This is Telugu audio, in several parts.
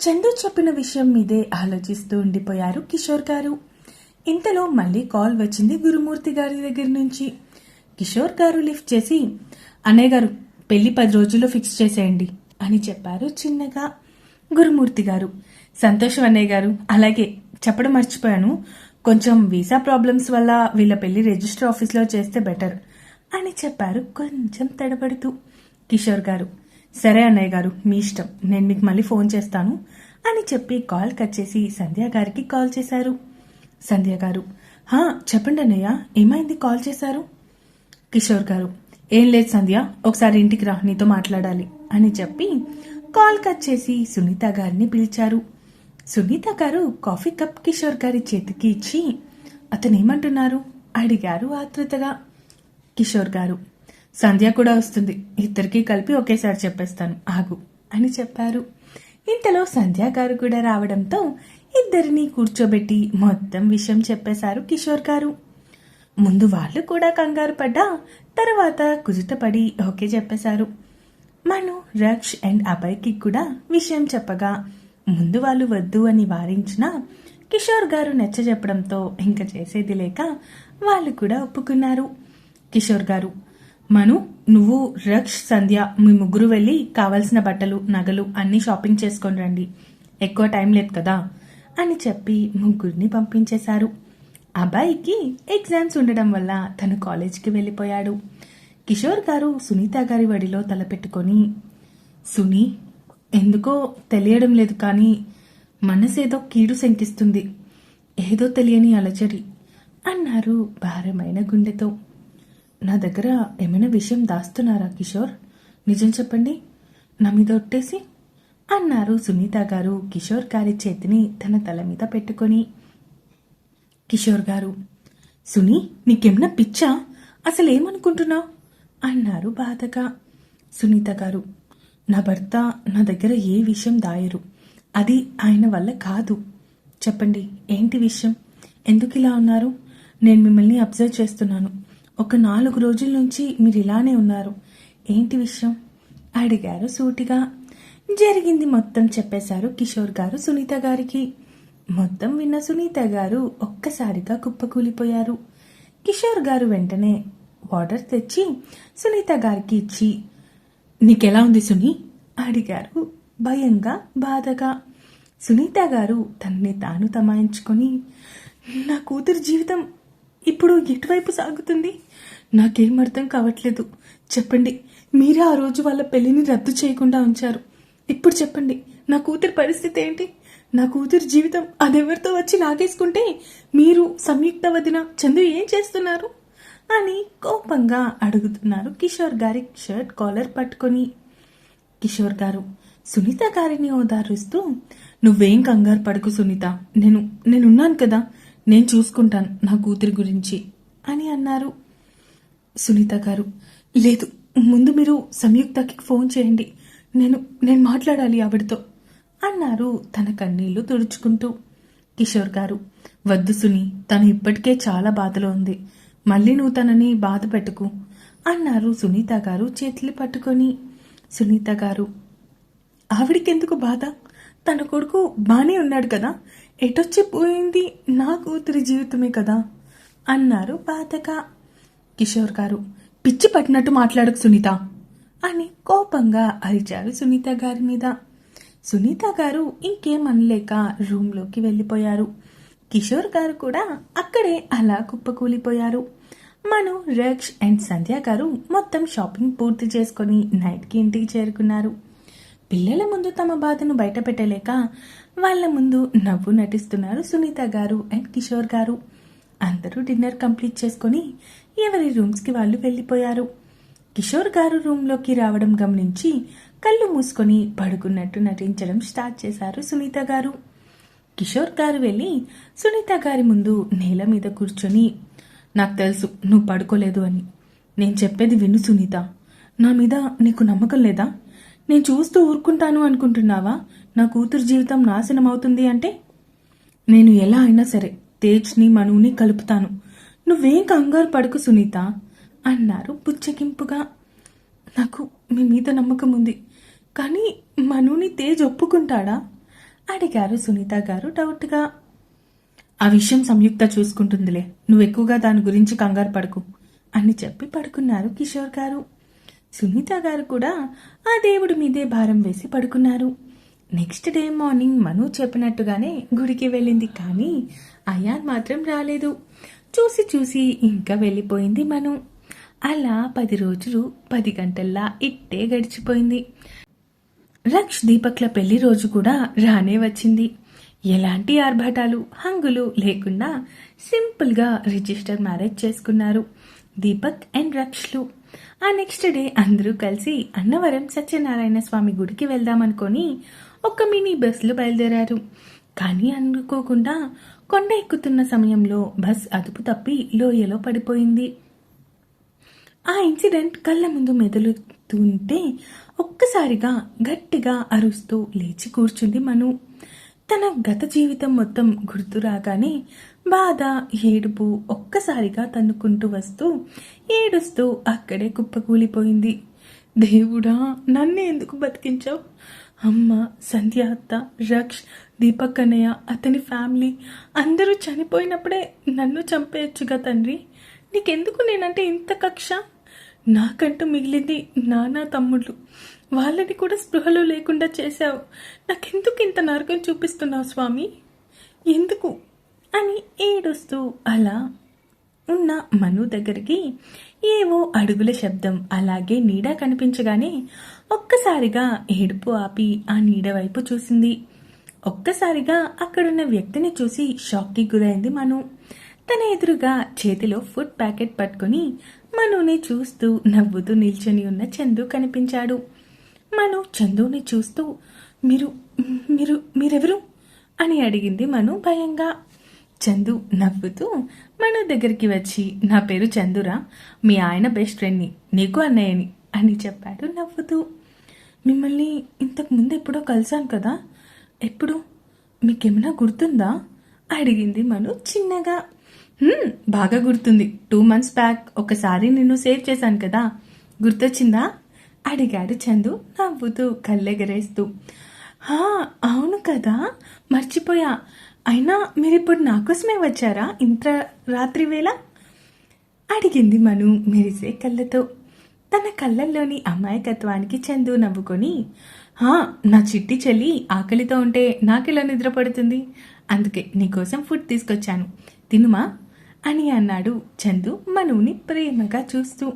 చందు చెప్పిన విషయం మీదే ఆలోచిస్తూ ఉండిపోయారు కిషోర్ గారు. ఇంతలో మళ్ళీ కాల్ వచ్చింది గురుమూర్తి గారి దగ్గర నుంచి. కిషోర్ గారు లిఫ్ట్ చేసి అన్నయ్య గారు పెళ్ళి పది రోజుల్లో ఫిక్స్ చేసేయండి అని చెప్పారు చిన్నగా గురుమూర్తి గారు. సంతోషం అన్నయ్య గారు. అలాగే చెప్పడం మర్చిపోయాను. కొంచెం వీసా ప్రాబ్లమ్స్ వల్ల వీళ్ళ పెళ్ళి రిజిస్టర్ ఆఫీస్లో చేస్తే బెటర్ అని చెప్పారు కొంచెం తడబడుతూ కిషోర్ గారు. సరే అన్నయ్య గారు మీ ఇష్టం. నేను మీకు మళ్ళీ ఫోన్ చేస్తాను అని చెప్పి కాల్ కట్ చేసి సంధ్య గారికి కాల్ చేశారు. సంధ్య గారు హా చెప్పండి అన్నయ్య ఏమైంది కాల్ చేశారు? కిషోర్ గారు ఏం లేదు సంధ్య ఒకసారి ఇంటికి రా నీతో మాట్లాడాలి అని చెప్పి కాల్ కట్ చేసి సునీత గారిని పిలిచారు. సునీత గారు కాఫీ కప్ కిషోర్ గారి చేతికి ఇచ్చి అతను ఏమంటున్నారు? అడిగారు ఆతృతగా కిషోర్ గారు సంధ్య కూడా వస్తుంది. ఇద్దరికీ కలిపి ఒకేసారి చెప్పేస్తాను. ఆగు అని చెప్పారు. ఇంతలో సంధ్య గారు కూడా రావడంతో ఇద్దరిని కూర్చోబెట్టి మొత్తం విషయం చెప్పేశారు కిషోర్ గారు. ముందు వాళ్ళు కూడా కంగారు పడ్డా తర్వాత కుదుటపడి ఓకే చెప్పేశారు. మను రక్ష్ అండ్ అభయ్కి కూడా విషయం చెప్పగా ముందు వాళ్ళు వద్దు అని వారించిన కిషోర్ గారు నచ్చ చెప్పడంతో ఇంకా చేసేది లేక వాళ్ళు కూడా ఒప్పుకున్నారు. కిషోర్ గారు మను నువ్వు రక్ష్ సంధ్య మీ ముగ్గురు వెళ్ళి కావలసిన బట్టలు నగలు అన్నీ షాపింగ్ చేసుకొని రండి. ఎక్కువ టైం లేదు కదా అని చెప్పి ముగ్గురిని పంపించేశారు. అబ్బాయికి ఎగ్జామ్స్ ఉండడం వల్ల తను కాలేజీకి వెళ్ళిపోయాడు. కిషోర్ గారు సునీత గారి వడిలో తలపెట్టుకొని సునీ ఎందుకో తెలియడం లేదు కానీ మనసేదో కీడు శంకిస్తుంది. ఏదో తెలియని అలచడి అన్నారు భారమైన గుండెతో. నా దగ్గర ఏమైనా విషయం దాస్తున్నారా కిషోర్? నిజం చెప్పండి. నా మీద ఒట్టేసి అన్నారు సునీత గారు. కిషోర్ గారి చేతిని తన తల మీద పెట్టుకొని. కిషోర్ గారు సునీ నీకేమన్నా పిచ్చా? అసలేమనుకుంటున్నావు? అన్నారు బాధగా సునీత గారు. నా భర్త నా దగ్గర ఏ విషయం దాయరు. అది ఆయన వల్ల కాదు. చెప్పండి ఏంటి విషయం? ఎందుకు ఇలా ఉన్నారు? నేను మిమ్మల్ని అబ్జర్వ్ చేస్తున్నాను. ఒక నాలుగు రోజుల నుంచి మీరు ఇలానే ఉన్నారు. ఏంటి విషయం? అడిగారు సూటిగా. జరిగింది మొత్తం చెప్పేశారు కిషోర్ గారు సునీత గారికి. మొత్తం విన్న సునీత గారు ఒక్కసారిగా కుప్పకూలిపోయారు. కిషోర్ గారు వెంటనే వాటర్ తెచ్చి సునీత గారికి ఇచ్చి నీకెలా ఉంది సునీ? అడిగారు భయంగా బాధగా. సునీత గారు తనని తాను తమాయించుకొని నా కూతురు జీవితం ఇప్పుడు ఎటువైపు సాగుతుంది? నాకేం అర్థం కావట్లేదు. చెప్పండి. మీరే ఆ రోజు వాళ్ళ పెళ్ళిని రద్దు చేయకుండా ఉంచారు. ఇప్పుడు చెప్పండి. నా కూతురు పరిస్థితి ఏంటి? నా కూతురు జీవితం అదెవరితో వచ్చి నాగేసుకుంటే మీరు సంయుక్త వదిన చందు ఏం చేస్తున్నారు? అని కోపంగా అడుగుతున్నారు కిషోర్ గారి షర్ట్ కాలర్ పట్టుకొని. కిషోర్ గారు సునీత గారిని ఓదారుస్తూ నువ్వేం కంగారు పడకు సునీత. నేను నేనున్నాను కదా. నేను చూసుకుంటాను నా కూతురి గురించి అని అన్నారు. సునీత గారు లేదు ముందు మీరు సంయుక్తకి ఫోన్ చేయండి. నేను నేను మాట్లాడాలి ఆవిడతో అన్నారు తన కన్నీళ్ళు తుడుచుకుంటూ. కిషోర్ గారు వద్దు సుని తను ఇప్పటికే చాలా బాధలో ఉంది. మళ్ళీ నువ్వు తనని బాధ పెట్టుకు అన్నారు సునీత గారు చేతులు పట్టుకొని. సునీత గారు ఆవిడికెందుకు బాధ? తన కొడుకు బానే ఉన్నాడు కదా ఎటొచ్చి పోయింది? నా కూతురి జీవితమే కదా? అన్నారు బాధగా కిషోర్ గారు పిచ్చి పట్టినట్టు మాట్లాడకు సునీత అని కోపంగా అరిచారు సునీత గారి మీద. సునీత గారు ఇంకేం అనలేక రూమ్లోకి వెళ్ళిపోయారు. కిషోర్ గారు కూడా అక్కడే అలా కుప్పకూలిపోయారు. మను రక్ష్ అండ్ సంధ్య గారు మొత్తం షాపింగ్ పూర్తి చేసుకొని నైట్కి ఇంటికి చేరుకున్నారు. పిల్లల ముందు తమ బాధను బయట పెట్టలేక వాళ్ళ ముందు నవ్వు నటిస్తున్నారు సునీత గారు అండ్ కిషోర్ గారు. అందరూ డిన్నర్ కంప్లీట్ చేసుకొని ఎవరి రూమ్స్కి వాళ్ళు వెళ్ళిపోయారు. కిషోర్ గారు రూమ్లోకి రావడం గమనించి కళ్ళు మూసుకొని పడుకున్నట్టు నటించడం స్టార్ట్ చేశారు సునీత గారు. కిషోర్ గారు వెళ్ళి సునీత గారి ముందు నేల మీద కూర్చొని నాకు తెలుసు నువ్వు పడుకోలేదు అని. నేను చెప్పేది విను సునీత. నా మీద నీకు నమ్మకం లేదా? నేను చూస్తూ ఊరుకుంటాను అనుకుంటున్నావా? నా కూతురు జీవితం నాశనం అవుతుంది అంటే? నేను ఎలా అయినా సరే తేజ్ని మనుని కలుపుతాను. నువ్వేం కంగారు పడుకు సునీత అన్నారు పుచ్చకింపుగా నాకు మీ మీద నమ్మకం ఉంది. కానీ మనుని తేజ్ ఒప్పుకుంటాడా? అడిగారు సునీత గారు డౌట్గా. ఆ విషయం సంయుక్త చూసుకుంటుందిలే. నువ్వు ఎక్కువగా దాని గురించి కంగారు పడుకు అని చెప్పి పడుకున్నారు కిషోర్ గారు. సునీత గారు కూడా ఆ దేవుడి మీదే భారం వేసి పడుకున్నారు. నెక్స్ట్ డే మార్నింగ్ మను చెప్పినట్టుగానే గుడికి వెళ్ళింది కానీ అయాన్ మాత్రం రాలేదు. చూసి చూసి ఇంకా వెళ్ళిపోయింది మను. అలా పది రోజులు పది గంటల్లా ఇట్టే గడిచిపోయింది. రక్ష్ దీపక్ల పెళ్ళి రోజు కూడా రానే వచ్చింది. ఎలాంటి ఆర్భాటాలు హంగులు లేకుండా సింపుల్గా రిజిస్టర్ మ్యారేజ్ చేసుకున్నారు. దీపక్ అండ్ రక్షలు. ఆ నెక్స్ట్ డే అందరూ కలిసి అన్నవరం సత్యనారాయణ స్వామి గుడికి వెళ్దామనుకొని ఒక మినీ బస్సులో బయలుదేరారు. కానీ అనుకోకుండా కొండ ఎక్కుతున్న సమయంలో బస్ అదుపు తప్పి లోయలో పడిపోయింది. ఆ ఇన్సిడెంట్ కళ్ళ ముందు మెదులుతుంటే ఒక్కసారిగా గట్టిగా అరుస్తూ లేచి కూర్చుంది మను. తన గత జీవితం మొత్తం గుర్తు రాగానే బాధ ఏడుపు ఒక్కసారిగా తన్నుకుంటూ వస్తూ ఏడుస్తూ అక్కడే కుప్పకూలిపోయింది దేవుడా నన్ను ఎందుకు బతికించావు? అమ్మ సంధ్య అత్త రక్ష్ దీపక్ అన్నయ్య అతని ఫ్యామిలీ అందరూ చనిపోయినప్పుడే నన్ను చంపేయచ్చుగా తండ్రి. నీకెందుకు నేనంటే ఇంత కక్ష? నాకంటూ మిగిలింది నానా తమ్ముళ్ళు. వాళ్ళని కూడా స్పృహలు లేకుండా చేశావు. నాకెందుకు ఇంత నరకం చూపిస్తున్నావు స్వామి? ఎందుకు? ఏడుస్తూ అలా ఉన్న మను దగ్గరికి ఏవో అడుగుల శబ్దం అలాగే నీడ కనిపించగానే ఒక్కసారిగా ఏడుపు ఆపి ఆ నీడ వైపు చూసింది. ఒక్కసారిగా అక్కడున్న వ్యక్తిని చూసి షాక్కి గురైంది మను. తన ఎదురుగా చేతిలో ఫుడ్ ప్యాకెట్ పట్టుకుని మనుని చూస్తూ నవ్వుతూ నిల్చొని ఉన్న చందు కనిపించాడు. మను చందుని చూస్తూ మీరు మీరు మీరెవరు? అని అడిగింది మను భయంగా. చందు నవ్వుతూ మన దగ్గరికి వచ్చి నా పేరు చందురా మీ ఆయన బెస్ట్ ఫ్రెండ్ని నీకు అన్నయ్యని అని చెప్పాడు నవ్వుతూ. మిమ్మల్ని ఇంతకు ముందు ఎప్పుడో కలిశాను కదా ఎప్పుడు? మీకేమైనా గుర్తుందా? అడిగింది మను చిన్నగా. బాగా గుర్తుంది. టూ మంత్స్ బ్యాక్ ఒకసారి నిన్ను సేవ్ చేశాను కదా గుర్తొచ్చిందా? అడిగాడు చందు నవ్వుతూ కళ్ళెగరేస్తూ. అవును కదా మర్చిపోయా. అయినా మీరిప్పుడు నా కోసమే వచ్చారా? ఇంత రాత్రి వేళ? అడిగింది మను మెరిసే కళ్ళతో. తన కళ్ళల్లోని అమాయకత్వానికి చందు నవ్వుకొని "హా, నా చిట్టి చెల్లి ఆకలితో ఉంటే నాకెలా నిద్రపడుతుంది అందుకే నీకోసం ఫుడ్ తీసుకొచ్చాను. తినుమా? అని అన్నాడు చందు మనుని ప్రేమగా చూస్తూ.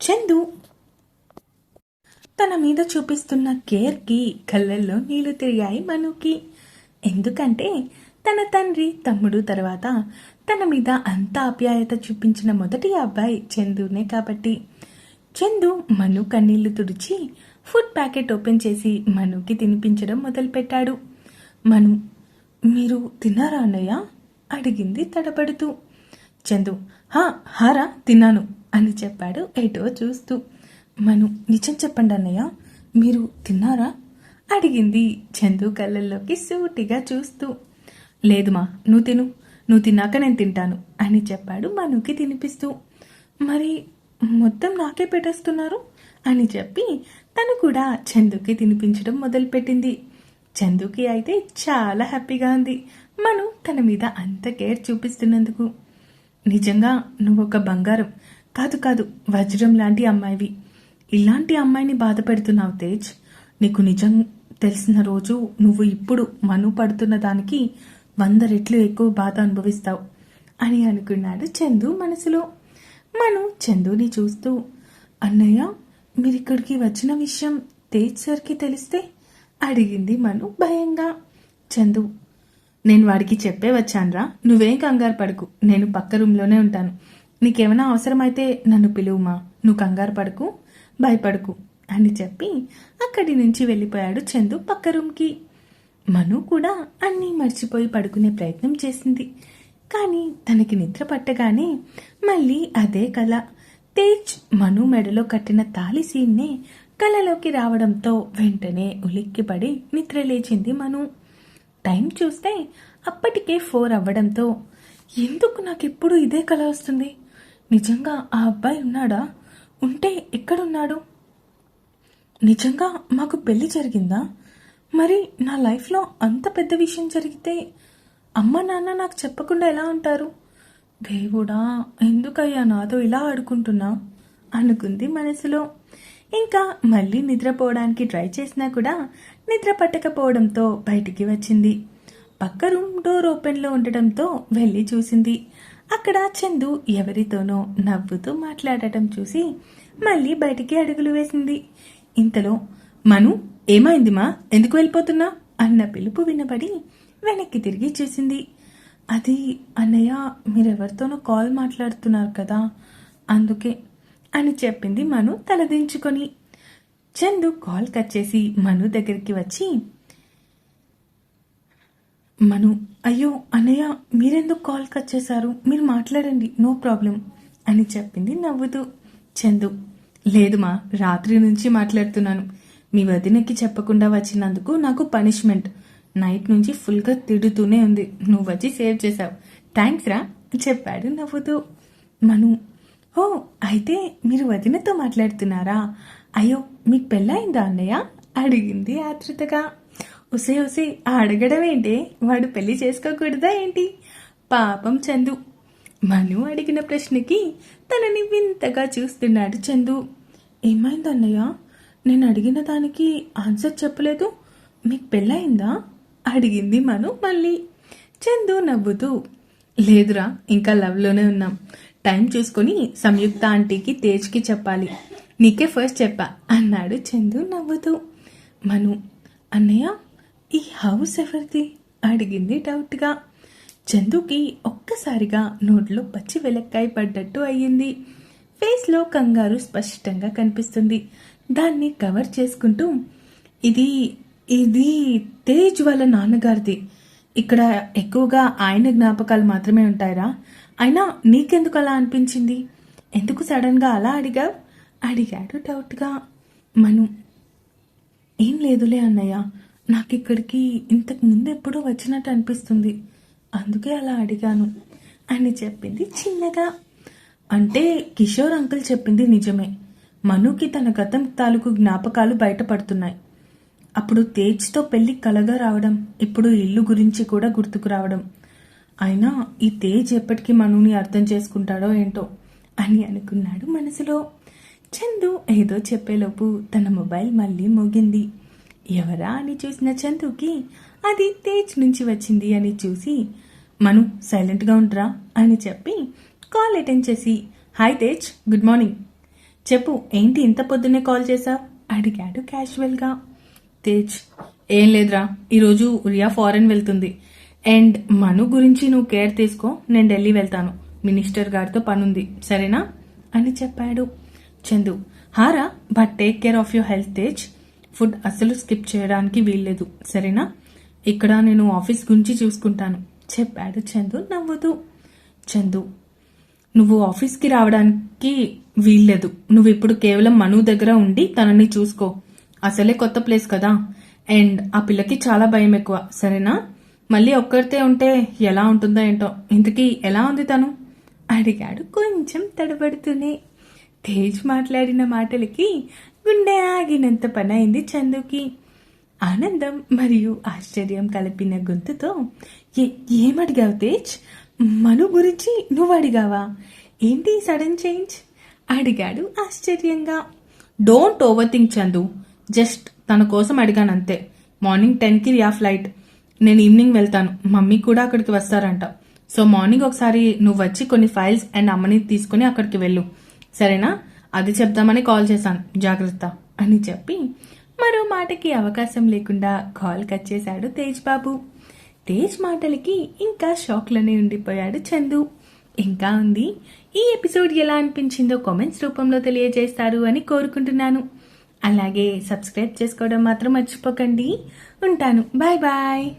చందు తన మీద చూపిస్తున్న కేర్కి కళ్ళల్లో నీళ్ళు తిరిగాయి మనుకి. ఎందుకంటే తన తండ్రి తమ్ముడు తర్వాత తన మీద అంత ఆప్యాయత చూపించిన మొదటి అబ్బాయి చందునే కాబట్టి. చందు మను కన్నీళ్ళు తుడిచి ఫుడ్ ప్యాకెట్ ఓపెన్ చేసి మనుకి తినిపించడం మొదలుపెట్టాడు. మను మీరు తిన్నారా అన్నయ్య? అడిగింది తడబడుతూ. చందు హా హారా తిన్నాను అని చెప్పాడు ఎటో చూస్తూ. మను నిజం చెప్పండి అన్నయ్య మీరు తిన్నారా? అడిగింది చందు కళ్ళల్లోకి సూటిగా చూస్తూ. లేదుమా నువ్వు తిను నువ్వు తిన్నాక నేను తింటాను అని చెప్పాడు మనుకి తినిపిస్తూ. మరి మొత్తం నాకే పెట్టేస్తున్నారు అని చెప్పి తను కూడా చందుకి తినిపించడం మొదలుపెట్టింది. చందుకి అయితే చాలా హ్యాపీగా ఉంది. మను తన మీద అంత కేర్ చూపిస్తున్నందుకు. నిజంగా నువ్వు ఒక బంగారం. కాదు కాదు వజ్రం లాంటి అమ్మాయివి. ఇలాంటి అమ్మాయిని బాధ పెడుతున్నావు తేజ్. నీకు నిజం తెలిసిన రోజు నువ్వు ఇప్పుడు మను పడుతున్న దానికి వంద రెట్లు ఎక్కువ బాధ అనుభవిస్తావు అని అనుకున్నాడు చందు మనసులో. మను చందుని చూస్తూ అన్నయ్య మీరిక్కడికి వచ్చిన విషయం తేజ్ సార్కి తెలిస్తే? అడిగింది మను భయంగా. చందు నేను వాడికి చెప్పే వచ్చానురా. నువ్వేం కంగారు పడకు. నేను పక్క రూమ్లోనే ఉంటాను. నీకేమైనా అవసరమైతే నన్ను పిలువుమా? నువ్వు కంగారు పడకు భయపడకు అని చెప్పి అక్కడి నుంచి వెళ్ళిపోయాడు చందు పక్క రూమ్కి. మను కూడా అన్నీ మర్చిపోయి పడుకునే ప్రయత్నం చేసింది. కానీ తనకి నిద్ర పట్టగానే మళ్ళీ అదే కళ తేజ్ మను మెడలో కట్టిన తాలి సీన్నే కలలోకి రావడంతో వెంటనే ఉలిక్కిపడి నిద్రలేచింది మను. టైం చూస్తే అప్పటికే ఫోర్ అవ్వడంతో ఎందుకు నాకెప్పుడు ఇదే కళ వస్తుంది? నిజంగా ఆ అబ్బాయి ఉన్నాడా? ఉంటే ఎక్కడున్నాడు? నిజంగా మాకు పెళ్ళి జరిగిందా? మరి నా లైఫ్లో అంత పెద్ద విషయం జరిగితే అమ్మ నాన్న నాకు చెప్పకుండా ఎలా ఉంటారు? దేవుడా ఎందుకయ్యా నాతో ఇలా ఆడుకుంటున్నా? అనుకుంది మనసులో. ఇంకా మళ్ళీ నిద్రపోవడానికి ట్రై చేసినా కూడా నిద్ర పట్టకపోవడంతో బయటికి వచ్చింది. పక్క రూమ్ డోర్ ఓపెన్లో ఉండటంతో వెళ్ళి చూసింది. అక్కడ చందు ఎవరితోనో నవ్వుతూ మాట్లాడటం చూసి మళ్ళీ బయటికి అడుగులు వేసింది. ఇంతలో మను ఏమైంది మా ఎందుకు వెళ్ళిపోతున్నా? అన్న పిలుపు వినబడి వెనక్కి తిరిగి చూసింది. అది అన్నయ్య మీరెవరితోనో కాల్ మాట్లాడుతున్నారు కదా అందుకే అని చెప్పింది మను తలదించుకొని. చందు కాల్ కట్ చేసి మను దగ్గరికి వచ్చి మను అయ్యో అన్నయ్య మీరెందుకు కాల్ కట్ చేశారు? మీరు మాట్లాడండి నో ప్రాబ్లం అని చెప్పింది నవ్వుతూ. చందు లేదుమా రాత్రి నుంచి మాట్లాడుతున్నాను. మీ వదినకి చెప్పకుండా వచ్చినందుకు నాకు పనిష్మెంట్. నైట్ నుంచి ఫుల్గా తిడుతూనే ఉంది. నువ్వు వచ్చి సేవ్ చేశావు. థ్యాంక్స్ రా చెప్పాడు నవ్వుతూ. మను ఓ అయితే మీరు వదినతో మాట్లాడుతున్నారా? అయ్యో మీకు పెళ్ళయిందా అన్నయ్య? అడిగింది ఆతృతగా ఉసే ఉసే అడగడం ఏంటి వాడు పెళ్ళి చేసుకోకూడదా ఏంటి? పాపం చందు మను అడిగిన ప్రశ్నకి తనని వింతగా చూస్తున్నాడు చందు. ఏమైంది అన్నయ్య? నేను అడిగిన దానికి ఆన్సర్ చెప్పలేదు. మీకు పెళ్ళయిందా? అడిగింది మను మళ్ళీ. చందు నవ్వుతూ లేదురా ఇంకా లవ్లోనే ఉన్నాం. టైం చూసుకొని సంయుక్త ఆంటీకి తేజ్కి చెప్పాలి. నీకే ఫస్ట్ చెప్పా అన్నాడు చందు నవ్వుతూ. మను అన్నయ్య ఈ హౌస్ ఎవరిది? అడిగింది డౌట్గా. చందుకి ఒక్కసారిగా నోట్లో పచ్చి వెలక్కాయ పడ్డట్టు అయ్యింది. ఫేస్లో కంగారు స్పష్టంగా కనిపిస్తుంది. దాన్ని కవర్ చేసుకుంటూ ఇది ఇది తేజ్ వాళ్ళ నాన్నగారిది. ఇక్కడ ఎక్కువగా ఆయన జ్ఞాపకాలు మాత్రమే ఉంటాయరా. అయినా నీకెందుకు అలా అనిపించింది? ఎందుకు సడన్గా అలా అడిగావు? అడిగాడు డౌట్గా. మను ఏం లేదులే అన్నయ్య. నాకు ఇక్కడికి ఇంతకు ముందు ఎప్పుడూ వచ్చినట్టు అనిపిస్తుంది. అందుకే అలా అడిగాను. అని చెప్పింది చిన్నగా. అంటే కిషోర్ అంకుల్ చెప్పింది నిజమే. మనుకి తన గతం తాలూకు జ్ఞాపకాలు బయటపడుతున్నాయి. అప్పుడు తేజ్తో పెళ్ళి కలగా రావడం ఇప్పుడు ఇల్లు గురించి కూడా గుర్తుకు రావడం. అయినా ఈ తేజ్ ఎప్పటికీ మనుని అర్థం చేసుకుంటాడో ఏంటో అని అనుకున్నాడు మనసులో. చందు ఏదో చెప్పేలోపు తన మొబైల్ మళ్ళీ మోగింది. ఎవరా అని చూసిన చందుకి అది తేజ్ నుంచి వచ్చింది అని చూసి మను సైలెంట్గా ఉండరా అని చెప్పి కాల్ అటెండ్ చేసి హాయ్ తేజ్ గుడ్ మార్నింగ్. చెప్పు ఏంటి ఇంత పొద్దున్నే కాల్ చేశావు? అడిగాడు క్యాజువల్గా తేజ్ ఏం లేదురా ఈరోజు రియా ఫారెన్ వెళ్తుంది. అండ్ మను గురించి నువ్వు కేర్ తీసుకో నేను ఢిల్లీ వెళ్తాను. మినిస్టర్ గారితో పనుంది సరేనా? అని చెప్పాడు. Chandu హారా but take care of your health Tej. Food అస్సలు స్కిప్ చేయడానికి వీల్లేదు. సరేనా? ఇక్కడ నేను ఆఫీస్ గురించి చూసుకుంటాను. చెప్పాడు చందు? నవ్వుతూ. చందు నువ్వు ఆఫీస్కి రావడానికి వీల్లేదు. నువ్వు ఇప్పుడు కేవలం మను దగ్గర ఉండి తనని చూసుకో. అసలే కొత్త ప్లేస్ కదా. అండ్ ఆ పిల్లకి చాలా భయం ఎక్కువ. సరేనా? మళ్ళీ ఒక్కరితే ఉంటే ఎలా ఉంటుందో ఏంటో. ఇంతకీ ఎలా ఉంది తను? అడిగాడు కొంచెం తడబడుతూనే. తేజ్ మాట్లాడిన మాటలకి గుండె ఆగినంత పని అయింది చందుకి. ఆనందం మరియు ఆశ్చర్యం కలిపిన గొంతుతో "ఏ- ఏమడిగావు తేజ్? మను గురించి నువ్వు అడిగావా ఏంటి సడన్ చేంజ్? అడిగాడు ఆశ్చర్యంగా. Don't over think Chandu. Just తన కోసం అడిగాను అంతే మార్నింగ్ టెన్కి రియా ఫ్లైట్. నేను ఈవినింగ్ వెళ్తాను. మమ్మీ కూడా అక్కడికి వస్తారంట. సో మార్నింగ్ ఒకసారి నువ్వు వచ్చి కొన్ని ఫైల్స్ అండ్ అమ్మని తీసుకుని అక్కడికి వెళ్ళు. సరేనా? అది చెప్దామని కాల్ చేశాను. జాగ్రత్త అని చెప్పి మరో మాటకి అవకాశం లేకుండా కాల్ కట్ చేశాడు తేజ్ బాబు. తేజ్ మాటలకి ఇంకా షాక్లోనే ఉండిపోయాడు చందు. ఇంకా ఉంది. ఈ ఎపిసోడ్ ఎలా అనిపించిందో కామెంట్స్ రూపంలో తెలియజేస్తారు అని కోరుకుంటున్నాను. అలాగే సబ్స్క్రైబ్ చేసుకోవడం మాత్రం మర్చిపోకండి. ఉంటాను. Bye bye.